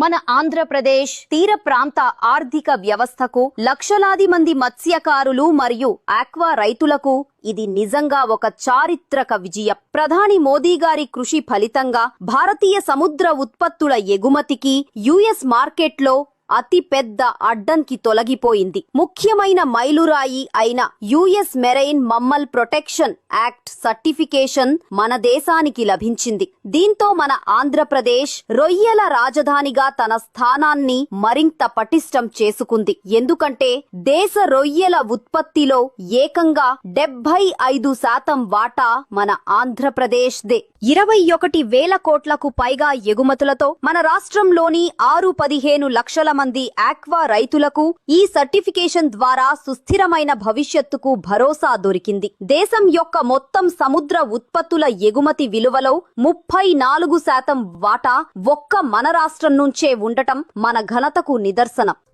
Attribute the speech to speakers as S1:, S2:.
S1: మన ఆంధ్రప్రదేశ్ తీర ప్రాంత ఆర్థిక వ్యవస్థకు లక్షలాది మంది మత్స్యకారులు మరియు ఆక్వా రైతులకు ఇది నిజంగా ఒక చారిత్రక విజయం. ప్రధాని మోదీ గారి కృషి ఫలితంగా భారతీయ సముద్ర ఉత్పత్తుల ఎగుమతికి యుఎస్ మార్కెట్లో అతి పెద్ద అడ్డంకి తొలగిపోయింది. ముఖ్యమైన మైలురాయి అయిన US marine mammal protection act certification మన దేశానికి లభించింది. దీంతో మన ఆంధ్రప్రదేశ్ రొయ్యల రాజధానిగా తన స్థానాన్ని మరింత పటిష్టం చేసుకుంది. ఎందుకంటే దేశ రొయ్యల ఉత్పత్తిలో ఏకంగా డెబ్బై ఐదు శాతం వాటా మన ఆంధ్రప్రదేశ్ దే ఇరవై ఒకటి వేల కోట్లకు పైగా ఎగుమతులతో మన రాష్ట్రంలోని ఆరు పదిహేను లక్షల మంది ఆక్వా రైతులకు ఈ సర్టిఫికేషన్ ద్వారా సుస్థిరమైన భవిష్యత్తుకు భరోసా దొరికింది. దేశం యొక్క మొత్తం సముద్ర ఉత్పత్తుల ఎగుమతి విలువలో ముప్పై నాలుగు శాతం వాటా ఒక్క మన రాష్ట్రం నుంచే ఉండటం మన ఘనతకు నిదర్శనం.